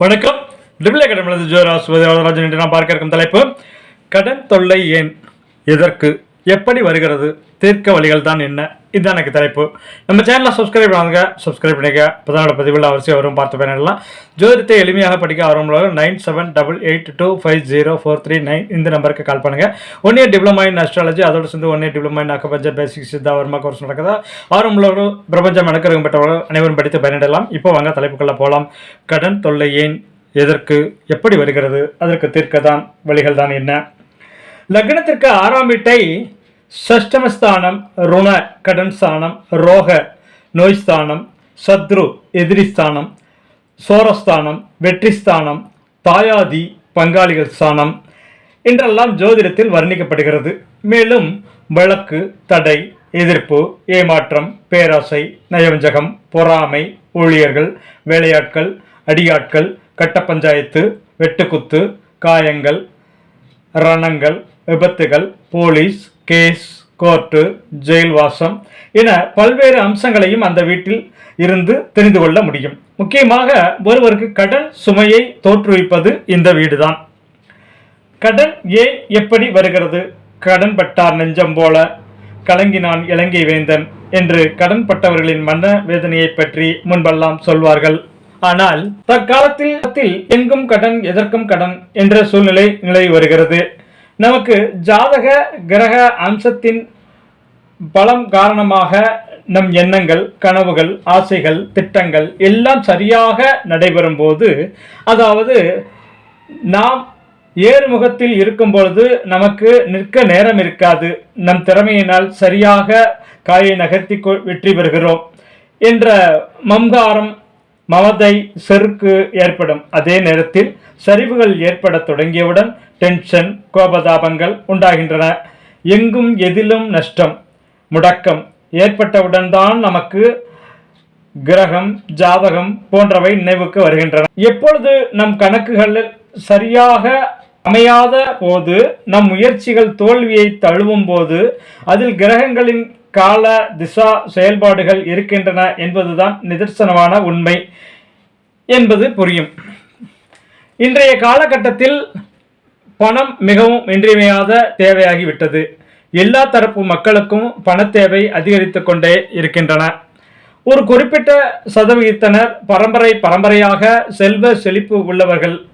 வணக்கம். டிபிள் அகாடமியிலிருந்து ஜோராஸ் ராஜன் என்று நாம் பார்க்க இருக்கும் தலைப்பு கடன் தொல்லை ஏன்? எதற்கு எப்படி வருகிறது? தீர்க்க வழிகள் தான் என்ன? இதுதான் எனக்கு தலைப்பு. நம்ம சேனலை சப்ஸ்கிரைப் பண்ணுங்க சப்ஸ்கிரைப் பண்ணிக்க பதினாலு பதிவில் அவசியம் வரும். பார்த்து பயனெல்லாம். ஜோதிடத்தை எளிமையாக படிக்க ஆரம்பம் nine seven double eight two five zero four three nine இந்த நம்பருக்கு கால் பண்ணுங்க. One year diploma in astrology அதோட சேர்ந்து one year diploma in acupuncture basic Siddha Varma course நடக்குதா? ஆரம்பம் பிரபஞ்சம் எனக்கருகம் பெற்றவர்கள் அனைவரும் படித்து பயனிடலாம் இப்போ வாங்க தலைப்புக்குள்ள போகலாம் கடன் தொல்லை ஏன் எதற்கு எப்படி வருகிறது? அதற்கு தீர்க்க தான் வழிகள் தான் என்ன? லக்னத்திற்கு ஆறாம் வீட்டை சஷ்டமஸ்தானம் ருண கடன் ஸ்தானம் ரோக நோய் ஸ்தானம் சத்ரு எதிரிஸ்தானம் சோரஸ்தானம் வெற்றி ஸ்தானம் தாயாதி பங்காளிகள் ஸ்தானம். என்றெல்லாம் ஜோதிடத்தில் வர்ணிக்கப்படுகிறது. மேலும் வழக்கு தடை எதிர்ப்பு ஏமாற்றம் பேராசை நயவஞ்சகம் பொறாமை ஊழியர்கள் வேலையாட்கள் அடியாட்கள் கட்ட பஞ்சாயத்து வெட்டுக்குத்து காயங்கள் ரணங்கள் விபத்துகள் போலீஸ் கேஸ் கோர்ட்டு ஜெயில் வாசம் என பல்வேறு அம்சங்களையும் அந்த வீட்டில் இருந்து தெரிந்து கொள்ள முடியும். முக்கியமாக ஒருவருக்கு கடன் சுமையை தோற்றுவிப்பது இந்த வீடுதான். கடன் ஏன் எப்படி வருகிறது? கடன் பட்டார் நெஞ்சம் போல கலங்கினான் இலங்கை வேந்தன் என்று கடன் பட்டவர்களின் மன வேதனையை பற்றி முன்பெல்லாம் சொல்வார்கள். ஆனால் தற்காலத்தில் எங்கும் கடன் எதற்கும் கடன் என்ற சூழ்நிலை நிலை வருகிறது. நமக்கு ஜாதக கிரக அம்சத்தின் பலம் காரணமாக நம் எண்ணங்கள் கனவுகள் ஆசைகள் திட்டங்கள் எல்லாம் சரியாக நடைபெறும் போது அதாவது நாம் ஏறுமுகத்தில் இருக்கும் பொழுது நமக்கு நிற்க நேரம் இருக்காது. நம் திறமையினால் சரியாக காயை நகர்த்தி வெற்றி பெறுகிறோம் என்ற மம்காரம் மமதை செருக்கு ஏற்படும். அதே நேரத்தில் சரிவுகள் ஏற்படத் தொடங்கியவுடன் டென்ஷன் கோபதாபங்கள் உண்டாகின்றன. எங்கும் எதிலும் நஷ்டம் முடக்கம் ஏற்பட்டவுடன் தான் நமக்கு கிரகம் ஜாதகம் போன்றவை நினைவுக்கு வருகின்றன. எப்பொழுது நம் கணக்குகளில் சரியாக அமையாத போது நம் முயற்சிகள் தோல்வியை தழுவும் போது அதில் கிரகங்களின் கால திசா செயல்பாடுகள் இருக்கின்றன என்பதுதான் நிதர்சனமான உண்மை என்பது புரியும். இன்றைய காலகட்டத்தில் பணம் மிகவும் இன்றியமையாத தேவையாகிவிட்டது. எல்லா தரப்பு மக்களுக்கும் பண தேவை அதிகரித்து கொண்டே இருக்கின்றன. ஒரு குறிப்பிட்ட சதவிகிதத்தினர் பரம்பரை பரம்பரையாக செல்வ செழிப்பு உள்ளவர்கள்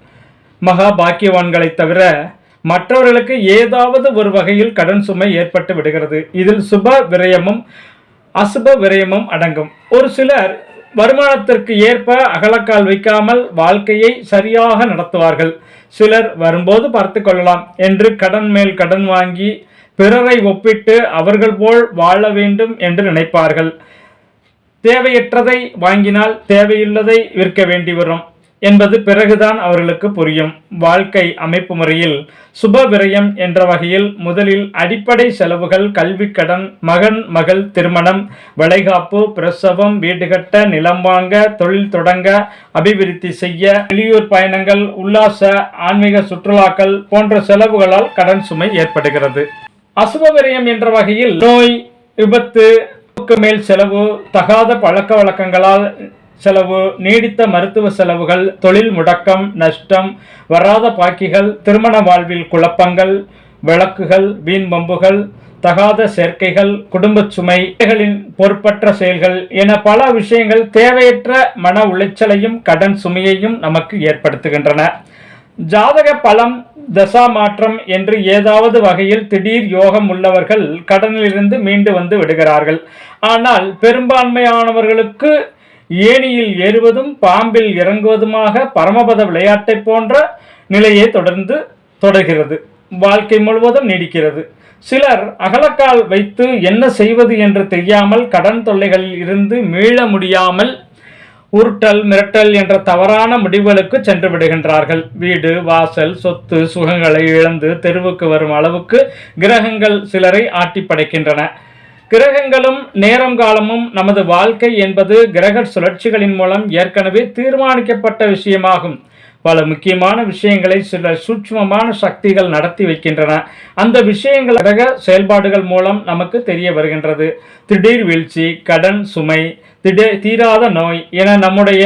மகா பாக்கியவான்களைத் தவிர மற்றவர்களுக்கு ஏதாவது ஒரு வகையில் கடன் சுமை ஏற்பட்டு விடுகிறது. இதில் சுப விரயமும் அசுப விரயமும் அடங்கும். ஒரு சிலர் வருமானத்திற்கு ஏற்ப அகலக்கால் வைக்காமல் வாழ்க்கையை சரியாக நடத்துவார்கள். சிலர் வரும்போது பார்த்து கொள்ளலாம் என்று கடன் மேல் கடன் வாங்கி பிறரை ஒப்பிட்டு அவர்கள் போல் வாழ வேண்டும் என்று நினைப்பார்கள். தேவையற்றதை வாங்கினால் தேவையுள்ளதை விற்க வேண்டி வரும். என்பது பிறகுதான் அவர்களுக்கு புரியும். வாழ்க்கை அமைப்பு முறையில் சுப விரயம் என்ற வகையில் முதலில் அடிப்படை செலவுகள் கல்விக்கடன் மகன் மகள் திருமணம் வளைகாப்பு பிரசவம் வீடு கட்ட நிலம் வாங்க தொழில் தொடங்க அபிவிருத்தி செய்ய வெளியூர் பயணங்கள் உல்லாச ஆன்மீக சுற்றுலாக்கள் போன்ற செலவுகளால் கடன் சுமை ஏற்படுகிறது. அசுப விரயம் என்ற வகையில் நோய் விபத்து மேல் செலவு தகாத பழக்க வழக்கங்களால் செலவு நீடித்த மருத்துவ செலவுகள் தொழில் முடக்கம் நஷ்டம் வராத பாக்கிகள் திருமண வாழ்வில் குழப்பங்கள் விளக்குகள் வீண் பம்புகள் தகாத சேர்க்கைகள் குடும்ப சுமை பொறுப்பற்ற செயல்கள் என பல விஷயங்கள் தேவையற்ற மன உளைச்சலையும் கடன் சுமையையும் நமக்கு ஏற்படுத்துகின்றன. ஜாதக பலம் தசா மாற்றம் என்று ஏதாவது வகையில் திடீர் யோகம் உள்ளவர்கள் கடனிலிருந்து மீண்டு வந்து விடுகிறார்கள். ஆனால் பெரும்பான்மையானவர்களுக்கு ஏணியில் ஏறுவதும் பாம்பில் இறங்குவதுமாக பரமபத விளையாட்டை போன்ற நிலையை தொடர்ந்து தொடர்கிறது. வாழ்க்கை முழுவதும் நீடிக்கிறது. சிலர் அகலக்கால் வைத்து என்ன செய்வது என்று தெரியாமல் கடன் தொல்லைகளில் இருந்து மீள முடியாமல் உருட்டல் மிரட்டல் என்ற தவறான முடிவுகளுக்கு சென்று விடுகின்றார்கள். வீடு வாசல் சொத்து சுகங்களை இழந்து தெருவுக்கு வரும் அளவுக்கு கிரகங்கள் சிலரை ஆட்டி படைக்கின்றன. கிரகங்களும் நேரம் காலமும் நமது வாழ்க்கை என்பது கிரக சுழற்சிகளின் மூலம் ஏற்கனவே தீர்மானிக்கப்பட்ட விஷயமாகும். பல முக்கியமான விஷயங்களை சில சூட்சமமான சக்திகள் நடத்தி வைக்கின்றன. அந்த விஷயங்கள் கிரக செயல்பாடுகள் மூலம் நமக்கு தெரிய வருகின்றது. திடீர் வீழ்ச்சி கடன் சுமை திடீர் தீராத நோய் என நம்முடைய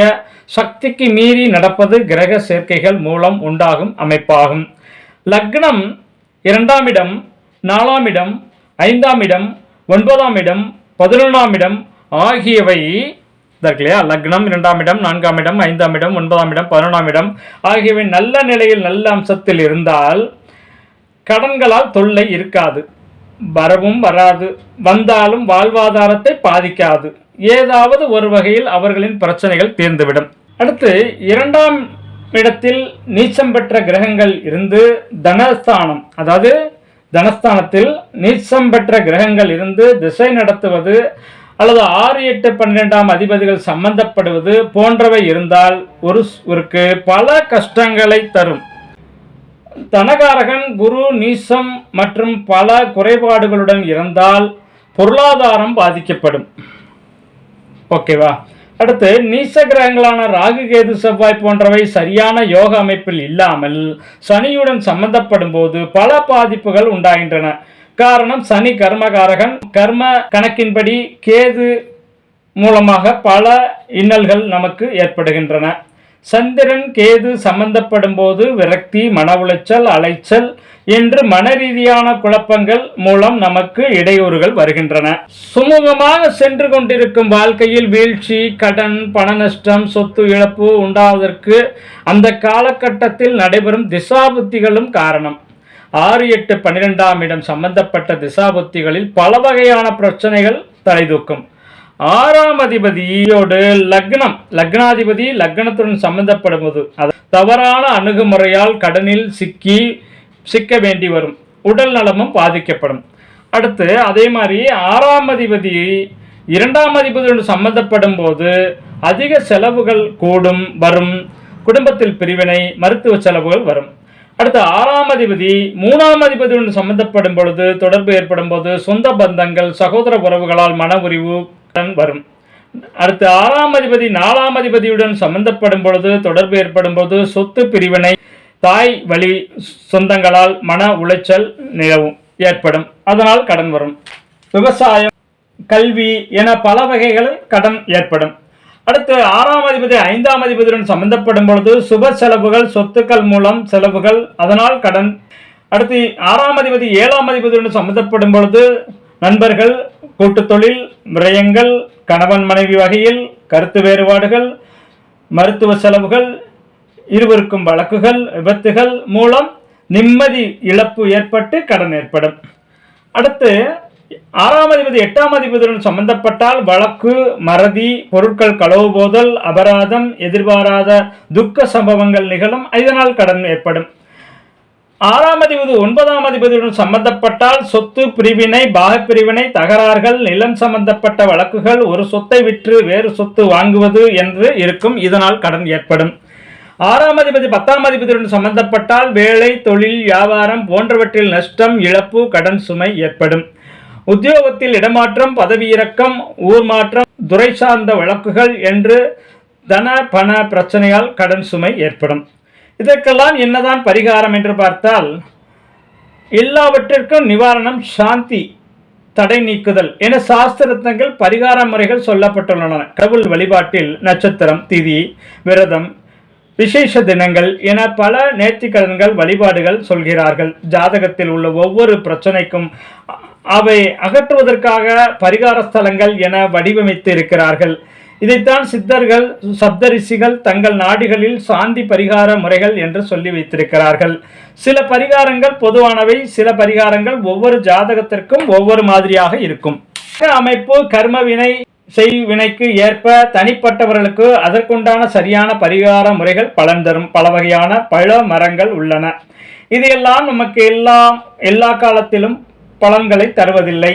சக்திக்கு மீறி நடப்பது கிரக சேர்க்கைகள் மூலம் உண்டாகும் அமைப்பாகும். லக்னம் இரண்டாம் இடம் நாலாம் இடம் ஐந்தாம் இடம் ஒன்பதாம் இடம் பதினொன்றாம் இடம் ஆகியவை இருக்கு இல்லையா? லக்னம் இரண்டாம் இடம் நான்காம் இடம் ஐந்தாம் இடம் ஒன்பதாம் இடம் பதினொன்றாம் இடம் ஆகியவை நல்ல நிலையில் நல்ல அம்சத்தில் இருந்தால் கடன்களால் தொல்லை இருக்காது. வரவும் வராது. வந்தாலும் வாழ்வாதாரத்தை பாதிக்காது. ஏதாவது ஒரு வகையில் அவர்களின் பிரச்சனைகள் தீர்ந்துவிடும். அடுத்து இரண்டாம் இடத்தில் நீச்சம் பெற்ற கிரகங்கள் இருந்து தனஸ்தானம் அதாவது தனஸ்தானத்தில் நீச்சம் பெற்ற கிரகங்கள் இருந்து திசை நடத்துவது அல்லது ஆறு எட்டு பன்னிரெண்டாம் அதிபதிகள் சம்பந்தப்படுவது போன்றவை இருந்தால் ஒரு ஒருக்கு பல கஷ்டங்களை தரும். தனகாரகன் குரு நீசம் மற்றும் பல குறைபாடுகளுடன் இருந்தால் பொருளாதாரம் பாதிக்கப்படும். ஓகேவா? அடுத்து நீச கிரகங்களான ராகு கேது செவ்வாய் போன்றவை சரியான யோக அமைப்பில் இல்லாமல் சனியுடன் சம்பந்தப்படும் போது பல பாதிப்புகள் உண்டாகின்றன. காரணம் சனி கர்மகாரகன். கர்ம கணக்கின்படி கேது மூலமாக பல இன்னல்கள் நமக்கு ஏற்படுகின்றன. சந்திரன் கேது சம்பந்தப்படும் போது விரக்தி மன உளைச்சல் அலைச்சல் என்று மன ரீதியான குழப்பங்கள் மூலம் நமக்கு இடையூறுகள் வருகின்றன. சுமூகமாக சென்று கொண்டிருக்கும் வாழ்க்கையில் வீழ்ச்சி கடன் பண நஷ்டம் சொத்து இழப்பு உண்டாவதற்கு அந்த காலகட்டத்தில் நடைபெறும் திசாபுத்திகளும் காரணம். ஆறு எட்டு பன்னிரெண்டாம் இடம் சம்பந்தப்பட்ட திசாபுத்திகளில் பல வகையான பிரச்சனைகள் தலைதூக்கும். ஆறாம் அதிபதியோடு லக்னம் லக்னாதிபதி லக்னத்துடன் சம்பந்தப்படும் போது அது தவறான அணுகுமுறையால் கடனில் சிக்கி சிக்க வேண்டி வரும். உடல் நலமும் பாதிக்கப்படும். அடுத்து அதே மாதிரி ஆறாம் அதிபதி இரண்டாம் அதிபதியோடு சம்பந்தப்படும் போது அதிக செலவுகள் கூடும் வரும். குடும்பத்தில் பிரிவினை மருத்துவ செலவுகள் வரும். அடுத்து ஆறாம் அதிபதி மூணாம் அதிபதியுடன் சம்பந்தப்படும் பொழுது தொடர்பு ஏற்படும் போது சொந்த பந்தங்கள் சகோதர உறவுகளால் மன உரிவு வரும். அடுத்து ஆறாம் அதிபதி நாலாம் அதிபதியுடன் சம்பந்தப்படும் பொழுது தொடர்பு ஏற்படும் போது சொத்து பிரிவினை தாய் வழி சொந்தங்களால் மன உளைச்சல் நிலவும் ஏற்படும். அதனால் கடன் வரும். விவசாயம் கல்வி என பல வகைகளில் கடன் ஏற்படும். அடுத்து ஆறாம் அதிபதி ஐந்தாம் அதிபதியுடன் சம்பந்தப்படும் பொழுது சுப செலவுகள் சொத்துக்கள் மூலம் செலவுகள் அதனால் கடன். அடுத்து ஆறாம் அதிபதி ஏழாம் அதிபதியுடன் சம்பந்தப்படும் பொழுது நண்பர்கள் கூட்டு தொழில் விரயங்கள் கணவன் மனைவி வகையில் கருத்து வேறுபாடுகள் மருத்துவ செலவுகள் இருவருக்கும் வழக்குகள் விபத்துகள் மூலம் நிம்மதி இழப்பு ஏற்பட்டு கடன் ஏற்படும். அடுத்து ஆறாம் அதிபதி எட்டாம் அதிபதியுடன் சம்பந்தப்பட்டால் வழக்கு மறதி பொருட்கள் களவு போதல் அபராதம் எதிர்பாராத துக்க சம்பவங்கள் நிகழும். இதனால் கடன் ஏற்படும். ஆறாம் அதிபதி ஒன்பதாம் அதிபதியுடன் சம்பந்தப்பட்டால் சொத்து பிரிவினை பாகப்பிரிவினை தகராறுகள் நிலம் சம்பந்தப்பட்ட வழக்குகள் ஒரு சொத்தை விற்று வேறு சொத்து வாங்குவது என்று இருக்கும். இதனால் கடன் ஏற்படும். ஆறாம் அதிபதி பத்தாம் அதிபதியுடன் சம்பந்தப்பட்டால் வேலை தொழில் வியாபாரம் போன்றவற்றில் நஷ்டம் இழப்பு கடன் சுமை ஏற்படும். உத்தியோகத்தில் இடமாற்றம் பதவியிறக்கம் ஊர் மாற்றம் துறை சார்ந்த வழக்குகள் என்று தன பண பிரச்சனையால் கடன் சுமை ஏற்படும். இதற்கெல்லாம் என்னதான் பரிகாரம் என்று பார்த்தால் எல்லாவற்றிற்கும் நிவாரணம் சாந்தி தடை நீக்குதல் என சாஸ்திரத்தங்கள் பரிகார முறைகள் சொல்லப்பட்டுள்ளன. கடவுள் வழிபாட்டில் நட்சத்திரம் திதி விரதம் விசேஷ தினங்கள் என பல நேர்த்திக்கடன்கள் வழிபாடுகள் சொல்கிறார்கள். ஜாதகத்தில் உள்ள ஒவ்வொரு பிரச்சனைக்கும் அவை அகற்றுவதற்காக பரிகார ஸ்தலங்கள் என வடிவமைத்து இருக்கிறார்கள். இதைத்தான் சித்தர்கள் சப்தரிஷிகள் தங்கள் நாடுகளில் சாந்தி பரிகார முறைகள் என்று சொல்லி வைத்திருக்கிறார்கள். சில பரிகாரங்கள் பொதுவானவை சில பரிகாரங்கள் ஒவ்வொரு ஜாதகத்திற்கும் ஒவ்வொரு மாதிரியாக இருக்கும். அமைப்பு கர்மவினை செய்வினைக்கு ஏற்ப தனிப்பட்டவர்களுக்கு அதற்குண்டான சரியான பரிகார முறைகள் பலன் தரும். பல வகையான பழ மரங்கள் உள்ளன. இதையெல்லாம் நமக்கு எல்லாம் எல்லா காலத்திலும் பலன்களை தருவதில்லை.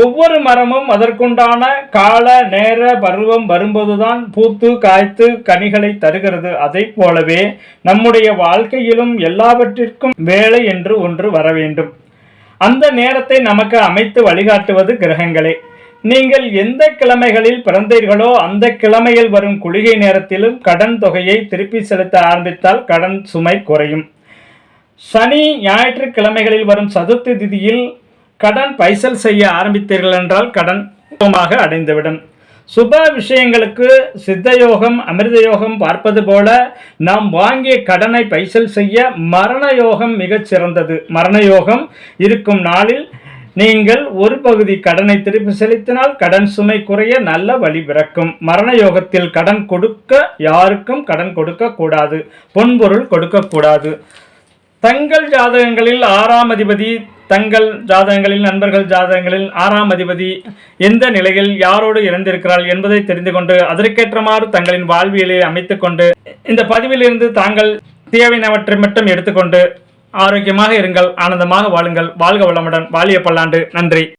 ஒவ்வொரு மரமும் அதற்குண்டான கால நேர பருவம் வரும்போதுதான் பூத்து காய்த்து கனிகளை தருகிறது. அதை போலவே நம்முடைய வாழ்க்கையிலும் எல்லாவற்றிற்கும் வேலை என்று ஒன்று வர வேண்டும். அந்த நேரத்தை நமக்கு அமைத்து வழிகாட்டுவது கிரகங்களே. நீங்கள் எந்த கிழமைகளில் பிறந்தீர்களோ அந்த கிழமையில் வரும் குளிகை நேரத்திலும் கடன் தொகையை திருப்பி செலுத்த ஆரம்பித்தால் கடன் சுமை குறையும். சனி ஞாயிற்றுக்கிழமைகளில் வரும் சதுர்த்தி திதியில் கடன் பைசல் செய்ய ஆரம்பித்தீர்கள் என்றால் கடன் அடைந்துவிடும். சுப விஷயங்களுக்கு சித்த யோகம் அமிர்த யோகம் பார்ப்பது போல நாம் வாங்கிய கடனை பைசல் செய்ய மரண யோகம் மிகச் சிறந்தது. மரண யோகம் இருக்கும் நாளில் நீங்கள் ஒரு பகுதி கடனை திருப்பி செலுத்தினால் கடன் சுமை குறைய நல்ல வழி பிறக்கும். மரண யோகத்தில் கடன் கொடுக்க யாருக்கும் கடன் கொடுக்கக்கூடாது பொன்பொருள் கொடுக்கக்கூடாது தங்கள் ஜாதகங்களில் ஆறாம் அதிபதி தங்கள் ஜாதகங்களில் நண்பர்கள் ஜாதகங்களில் ஆறாம் அதிபதி எந்த நிலையில் யாரோடு இறந்திருக்கிறாள் என்பதை தெரிந்து கொண்டு அதற்கேற்றமாறு தங்களின் வாழ்வியலை அமைத்துக் கொண்டு இந்த பதிவிலிருந்து தாங்கள் தேவையானவற்றை மட்டும் எடுத்துக்கொண்டு ஆரோக்கியமாக இருங்கள் ஆனந்தமாக வாழுங்கள் வாழ்க வளமுடன் வாழிய பல்லாண்டு. நன்றி.